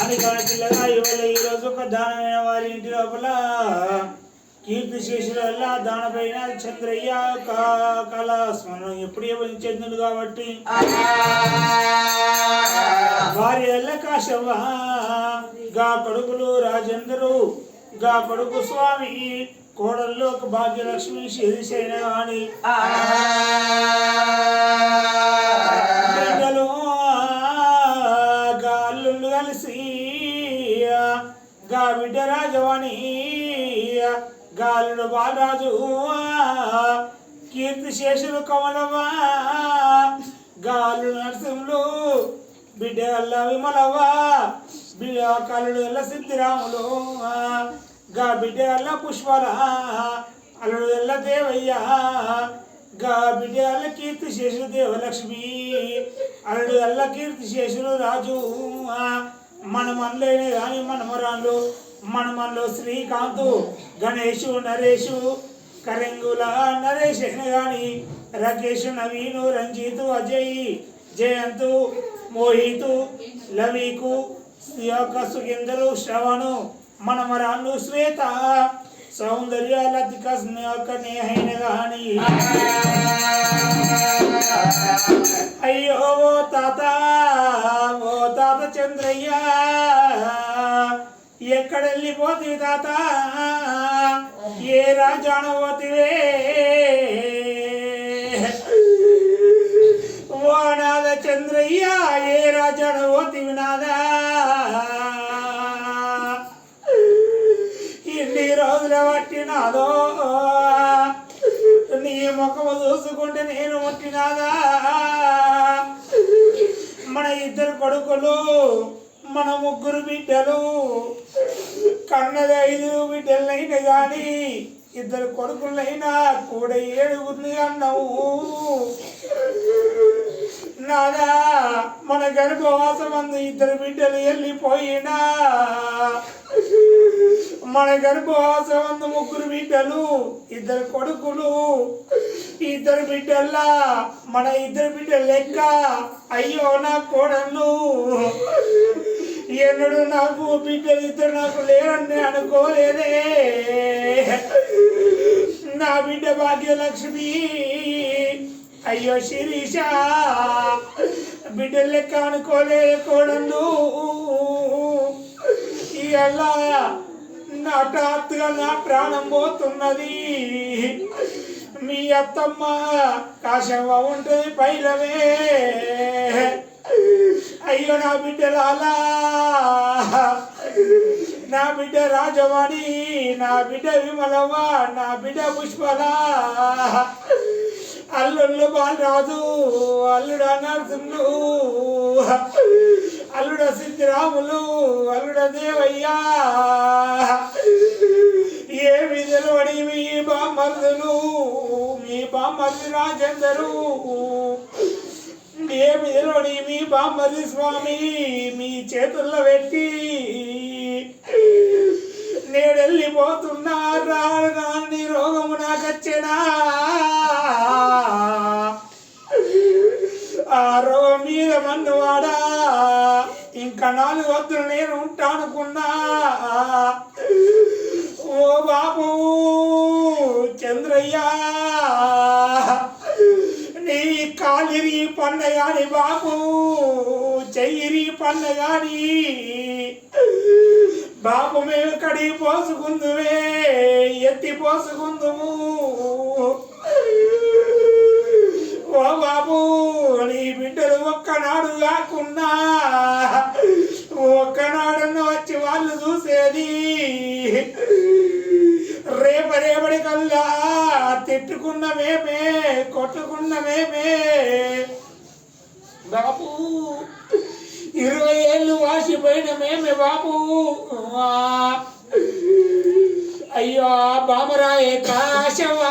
అని పిల్లగా ఇవాళ ఈ రోజు ఒక దానమైన వారి ఇంటి లోపల కీర్తి శేషుల వల్ల దానిపైన చంద్రయ్య కళా స్మరణం ఎప్పుడు చెందుడు కాబట్టి వారి వల్ల కాశవ్వ గా కొడుకులు రాజేందరు గా కొడుకు స్వామి కోడల్లో ఒక భాగ్యలక్ష్మి శిరిసైన అని. బిడ్డలు గా అల్లుళ్ళు కలిసి గా బిడ్డ రాజవాణి గాలుడు బాలరాజు కీర్తి శేషులు కమలవ్వ గాలు నరసింహులు బిడ్డ అల్ల విమలవ్వ బిడ్డ కలుడు అల్ల సిద్ధిరాములు. గా బిడ్డ అల్ల పుష్పల. అల్లుడు అల్ల దేవయ్య. గా బిడ్డ అల్ల కీర్తి శేషుడు దేవలక్ష్మి. అల్లుడు అల్ల కీర్తి శేషులు రాజు. మన మనలేని కానీ మనమరాళ్ళు. మన మనలో శ్రీకాంత్ గణేషు నరేషు కరెంగుల నరేష్ అయిన కానీ రకేష్ నవీను రంజిత్ అజయ్ జయంత్ మోహితు లవీకు సియాకసు సుగేందరు శ్రవణు మనమరాళ్ళు శ్వేత. సౌందర్య స్నేహక నేహైన గాని అయ్యో ఓ తాత ఓ తాత చంద్రయ్య. ఎక్కడ వెళ్ళిపోతివి తాత? ఏ రాజాన పోతివే ఓ నాద చంద్రయ్య ఏ రాజాన ఎన్ని ఇన్ని రోజుల పట్టినాదో? నీ ముఖము చూసుకుంటే నేను ముట్టినాదా? మన ఇద్దరు కొడుకులు మన ముగ్గురు బిడ్డలు కన్నది ఐదు బిడ్డలైన కానీ ఇద్దరు కొడుకులైనా కూడా ఏడుగురిని అన్నావు. నాదా మన గర్భవాసం అందు ఇద్దరు బిడ్డలు వెళ్ళిపోయినా. మన గర్భవాసం అందు ముగ్గురు బిడ్డలు ఇద్దరు కొడుకులు. ఇద్దరు బిడ్డల్లా మన ఇద్దరు బిడ్డలు లెక్క. అయ్యో నా కోడళ్ళు. ఎన్నడు నాకు బిడ్డలు ఇద్దరు నాకు లేరని అనుకోలేదే. నా బిడ్డ భాగ్యలక్ష్మి. అయ్యో శిరీష బిడ్డలు లెక్క అనుకోలేదు కోడళ్ళు ఇలా హఠాత్తుగా నా ప్రాణం పోతున్నది. మీ అత్తమ్మ కాశవ ఉంటుంది పైలవే అయ్యో నా బిడ్డలాలా నా బిడ్డ రాజవాణి నా బిడ్డ విమలవా నా బిడ్డ పుష్పలా. అల్లుళ్ళు బాలరాజు అల్లుడ నరసింహులు అల్లుడ సిద్ధిరాములు అల్లుడ దేవయ్యా. ఏ విధులు మీ బామర్దులు మీ బామర్ది రాజందరు. ఏ విధులు మీ బామర్ది స్వామి మీ చేతుల్లో పెట్టి నేడెళ్ళిపోతున్నా. వెళ్ళిపోతున్నా రాని రోగము నాకచ్చేనా? ఆ రోగం మీద వాడా? ఇంకా నాలుగు వద్దులు నేను ఉంటానుకున్నా. ఓ బాబు చంద్రయ్య నీ కాలిరి పండగాని బాబు చెయ్యిరి పండగాని బాబు మేము కడి పోసుకుందువే ఎత్తి పోసుకుందుము. ఓ బాబు నీ బిడ్డలు ఒక్కనాడు కాకుండా ఒక్కనాడన్న వచ్చి వాళ్ళు చూసేది. రేప రేపటి కల్లా తిట్టుకున్న మేమే కొట్టుకున్న మేమే. బాబు ఇరవై ఏళ్ళు వాసిపోయిన మేమే బాబు. ఆ, అయ్యో బామరాయే కాశవా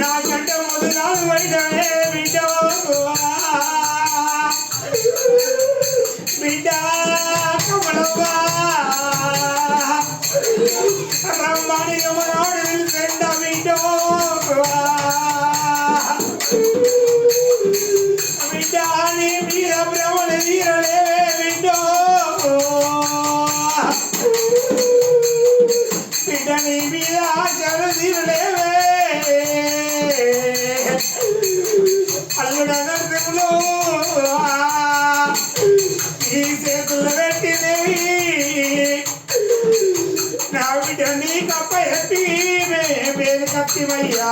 నాకంటే ముందు నాలుగు బయటనే బిడ్డ బిడ్డ కమలవ్వా రమ్మని ఎవరాడు నిలిపెండ బిడ్డ బిడ్డ నీ మీద భ్రమణ తీరలేవే బిడ్డ మేలు కత్తివయ్యా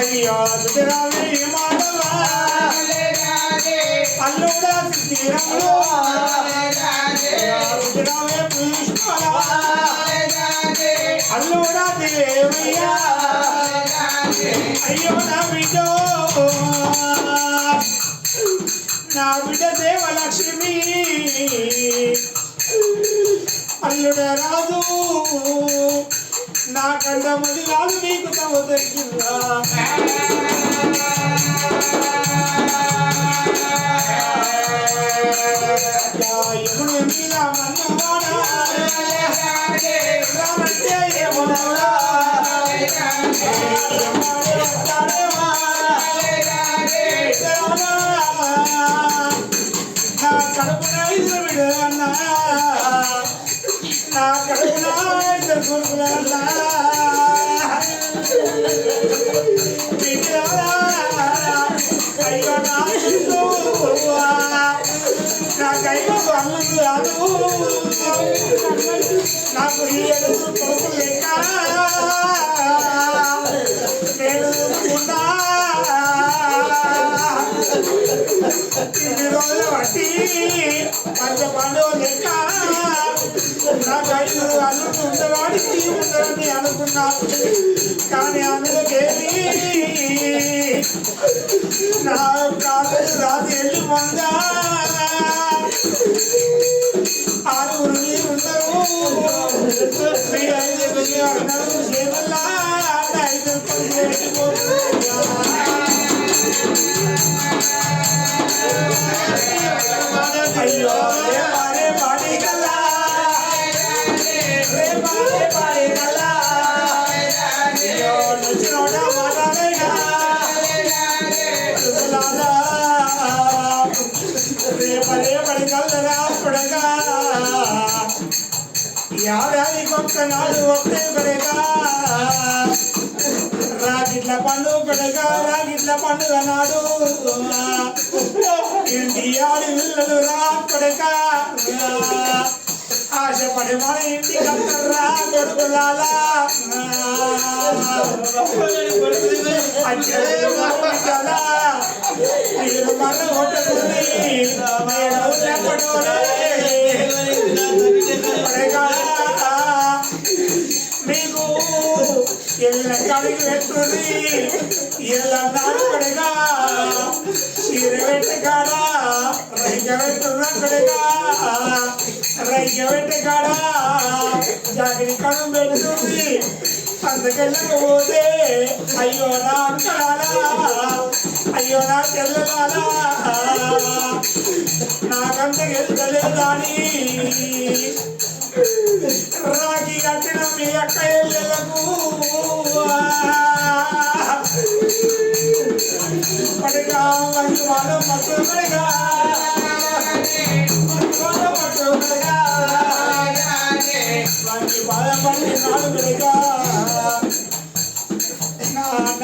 అయ్యో దురావే అల్లుడా తీరంలో దురావే పుష్పలా అల్లుడా దేవయ్యా. అయ్యో నా బిడ్డ. నా బిడ్డ దేవలక్ష్మి. అల్లుడ రాదు నా కంట మదిలాలు నీకు తమ దొరికిందా? యముని మీద మన్నవాడా రామంటే ఏమనవా నాకు ఈ ఎదురు కొడుకు లేక. నేను చూసుకున్నా పట్టి పంచ పండుగ లెక్క. నాకు ఐదు అల్లుడు ఉండవాడికి అనుకున్నా కానీ అందులోకేమి నా కాలేజీ రాసి వెళ్ళి పొందా. ఆరుగురు మీరుందరు మీ ఐదు వెయ్యి అన్నారు చేతుల్లా ఐదు వెళ్ళిపోతున్నా పడే పడి కల్లరా పడగా యాదానికి ఒక్క నాడు ఒకే పడగా రాగిట్ల పండుగ పడగా రాగిట్ల పండుగ నాడు. ఇంటి ఆడి పిల్లలు రాకడక ఆశపడి మన ఇంటి కత్తర్రా కొడుకులాలా మీరు మన పడగా మీకు ఎల్ల కడిగి పెట్టుది ఎల్ల నాడుకడగా చీర పెట్టగాడా రైగ పెట్టున్నక్కడగా రైగ పెట్టగాడా జాగిరి కడు పెడుతుంది అందుకెళ్ళకపోతే అయ్యో నా అక్కడాలా అయ్యో నా చెల్లెలాలా నాకంత గెలుతలేదని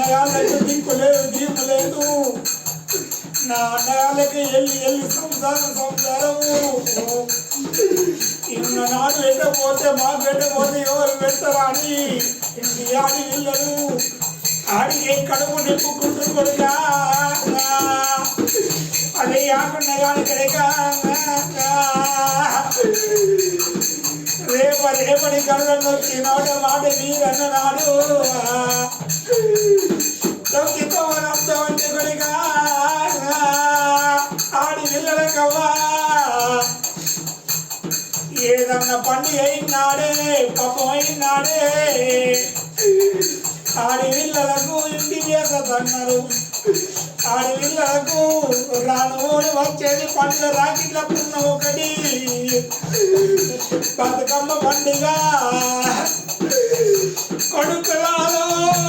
रागा इन जी पू నాలుగుడిగా నా అన్నగాళ్ళకి దిక్కు లేదు దీపు లేదు నా అన్నగాళ్ళకి ఎల్లి ఎల్లి సంసారం సంసారము ఇన్న నాడు పెట్టకపోతే మాకు పెట్టకపోతే ఎవరు పెడతారా అని ఇంటి ఆడి పిల్లలు ఆడికి కడుపు నింపుకుంటారు కొడుకా అదే కాకుండా కానీ కనుక రేప రేపటి కళ్ళను వచ్చి నోట మాట మీరన్న నాడు తొక్కిపోవడంతో కొడుకా ఆడి పిల్లలకవ్వా ఏదన్నా పండుగ అయినాడే పాపం అయినాడే. ఆడి పిల్లలకు ఇంటి చేసన్నారు ఆడి పిల్లలకు రాను వచ్చేది పండుగ రాకిట్లకున్న ఒకటి. బతుకమ్మ పండుగ. కొడుకులాలో